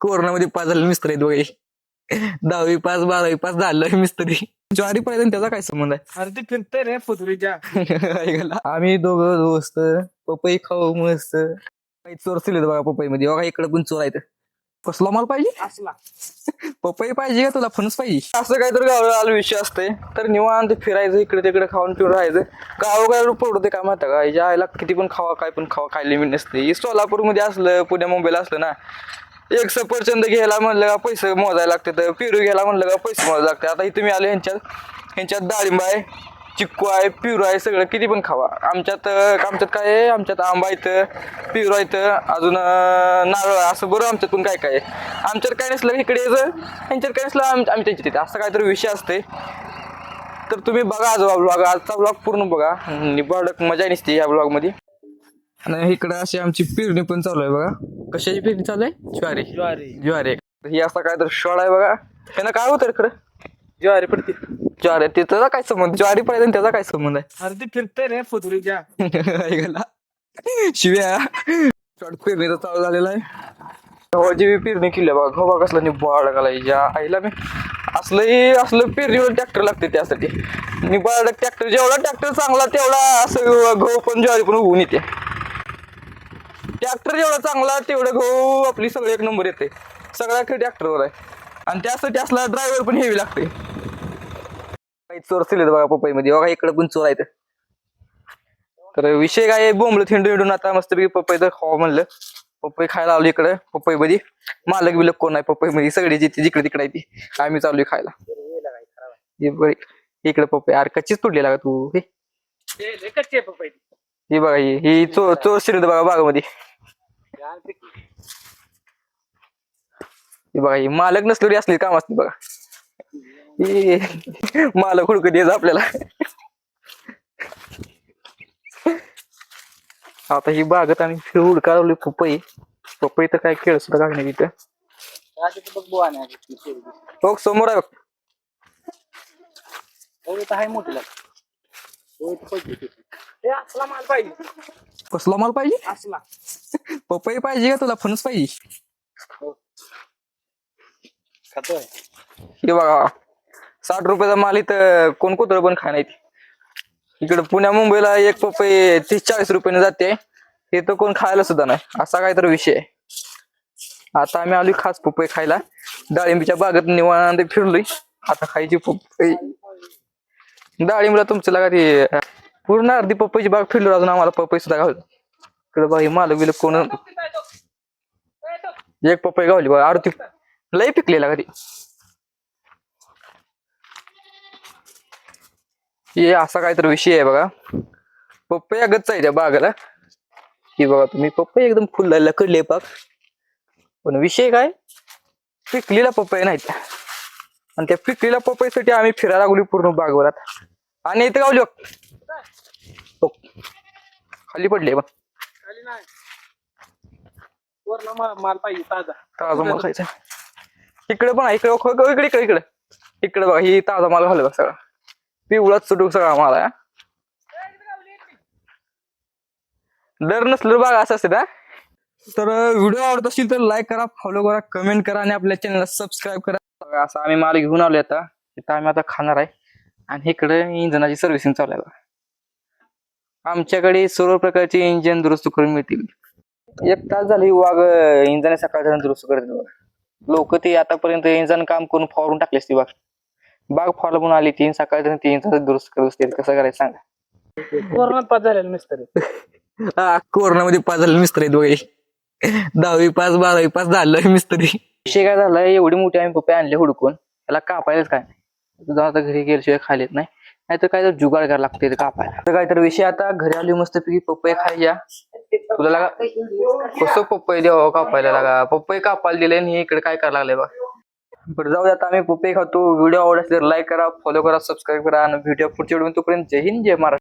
कोरोनामध्ये पास झाले मिस्त्री आहेत वगैरे दहावी पास बारावी पास झालं मिस्त्री ज्वारी पाहिजे त्याचा काय संबंध अरे ते फिरतंय रे आहे ऐकायला आम्ही दोघं दोस्त पपई खाऊ मस्त. काही चोर सिलेत बघा पपई मध्ये बघा इकडे पण चोर आहेत. कसला माल पाहिजे? असला. पपई पाहिजे का तुला? फणस पाहिजे? असं काहीतरी गावाला आलं विषय असते तर निवांत फिरायचं इकडे तिकडे खाऊन पिऊन राहायचं. गाव काय पडते काय माहिती का? याच्या आईला किती पण खावा काय पण खावा काय लिमिट नसते. सोलापूरमध्ये असलं पुण्या मुंबईला असलं ना एक सफरचंद घ्यायला म्हणलं का पैसे मोजायला लागते तर पिरू घ्यायला म्हणलं का पैसे मोजायला लागते. आता इथे मी आले ह्यांच्यात. ह्यांच्यात डाळिंब आहे चिक्कू आहे पिरू आहे सगळं किती पण खावा. आमच्यात आमच्यात काय आहे? आमच्यात आंबा इथं पिरू इथं अजून नारळ असं बरं आमच्यात पण काय काय आहे. आमच्यात काय नसलं इकडे यायचं? ह्यांच्यात काय नसलं आम- आम्ही त्यांच्या तिथे. असं काहीतरी विषय असते. तर तुम्ही बघा आज ब्लॉग आजचा ब्लॉग पूर्ण बघा. निबाडक मजा नसते या ब्लॉगमध्ये आणि इकडे अशी आमची पेरणी पण चालू आहे बघा. कशाची पेरणी चालू आहे? ज्वारी. ज्वारी. ज्वारी. ही असा काय तर शॉड आहे बघा. त्यानं काय होतं खरं? ज्वारी पडते. ज्वारी ते त्याचा काय संबंध? ज्वारी पाहिजे आणि त्याचा काय संबंध आहे? अरे ते फिरतंय रे पथुरीच्या ऐकायला शिव्या. शॉर्ट पेरणीचा चालू झालेला आहे. गव्हाची बी पेरणी केली बघा. गव्हा कसला निबाळ लागला या आईला मी. असलंही असलं पेरणीवर ट्रॅक्टर लागते त्यासाठी. निबाळ ट्रॅक्टर जेवढा ट्रॅक्टर चांगला तेवढा असं गहू पण ज्वारी पण होऊन येते. ट्रॅक्टर जेवढा चांगला तेवढं गहू आपली सगळं एक नंबर येते. सगळा खेळ ट्रॅक्टरवर आहे. आणि त्यासाठी असला ड्रायव्हर पण हेवी लागते काही चोर सिलेत बघा पपईमध्ये. बघा इकडे पण चोर आहेत. तर विषय काय बोंबलं थिंडून हिंडून आता मस्तपैकी पपई तर खावा म्हणलं. पपई खायला आलो इकडे पपई मध्ये मालक बिलक कोण आहे पपई मध्ये सगळी जिथे जिकडे तिकडे आहे ती. आम्ही चाललोय खायला. इकडे पपई. अरे कच्चीच तुटलेला का तू? हे. कच्चे पपई. ही बघा ही ही चोर चोर शिरत बघा बागामध्ये. ही बघा ही मालक नसलेली असली काम असते बघा. ही मालक हुडकत येत आपल्याला. आता ही बागत आम्ही फिर उडकावली पपई. पपई तर काय खेळ सुद्धा काय नाही तिथं बघ समोर आहे बघ. आहे हे असला माल पाहिजे. कसला माल पाहिजे? असला. पपई पाहिजे का तुला? फणस पाहिजे. खातोय. हे बघा साठ रुपयाचा माल इथं कोण कुत्र पण खाणार इकडे पुण्या मुंबईला एक पपई तीस चाळीस रुपयाने जाते. इथं कोण खायला सुद्धा नाही. असा काहीतरी विषय आहे. आता आम्ही आलोय खास पपई खायला. डाळिंबीच्या बागेत निवांत फिरलोय. आता खायची पपई. डाळिंबला तुमचं लागा ती पूर्ण अर्धी पपईची बाग फिरलो अजून आम्हाला पपई सुद्धा गावली बाई बघा मालक बिलक कोण? एक पपई गावली बघा आरती. लय पिकलेला कधी हे असा काहीतरी विषय आहे बघा. पपई गच्च आहे त्या बागाला. की बघा तुम्ही पप्पई एकदम फुललेला लकडले पाक पण विषय काय? पिकलेला पपई नाहीत. आणि त्या पिकलेल्या पपईसाठी आम्ही फिरायला लागलो पूर्ण बागवरात. आणि इथे गावली बघ. बघ. खाली पडले माल पाहिजे ताजा. ताजा माल खायचा इकडे पण इकडे इकडे इकडे इकडे इकडे. बघा ही ताजा माल घालू बघ सगळा. पिवळाच सुटूक सगळा माल आहे हा. डर नसलं बघा असं असते ना तर व्हिडिओ आवडत असेल तर लाईक करा फॉलो करा कमेंट करा आणि आपल्या चॅनलला सबस्क्राईब करा. असं आम्ही माल घेऊन आलो आता. इथं आम्ही आता खाणार आहे. आणि इकडे इंजनाची सर्व्हिसिंग चालू आहे. आमच्याकडे सर्व प्रकारचे इंजिन दुरुस्त करून मिळतील. एक तास झाली वाघ इंजन सकाळच्या दुरुस्त करत लोक ते आतापर्यंत इंजन काम करून फवारून टाकले असते बाग बाग फॉलो पण आली तीन सकाळच्या ती इंजन दुरुस्त करत असते. कसं करायचं सांगा? कोरोनात पास झालेला मिस्त्री कोरोनामध्ये पाच झाले मिस्त्री आहेत वगैरे दहावी पास बारावी पास झालं मिस्त्री विषय काय झाला एवढी मोठी आम्ही पप्पे आणले हुडकून त्याला कापायलाच काय नाही. तुझा आता घरी गेल्याशिवाय खालीत नाही. नाहीतर काय तर जुगाड करायला लागते कापायला. तर काहीतरी विषय आता घरी आली मस्त पैकी पप्पे खायच्या तुला लागा कसं पप्पई द्यावं कापायला लागा? पप्पई कापायला दिले आणि इकडे काय करायला लागले बा बरं जाऊ दे आता आम्ही पप्पई खातो. व्हिडिओ आवडला तर लाईक करा फॉलो करा सबस्क्राईब करा आणि व्हिडिओ पुढच्या व्हिडिओ तोपर्यंत जय हिंद जय महाराष्ट्र.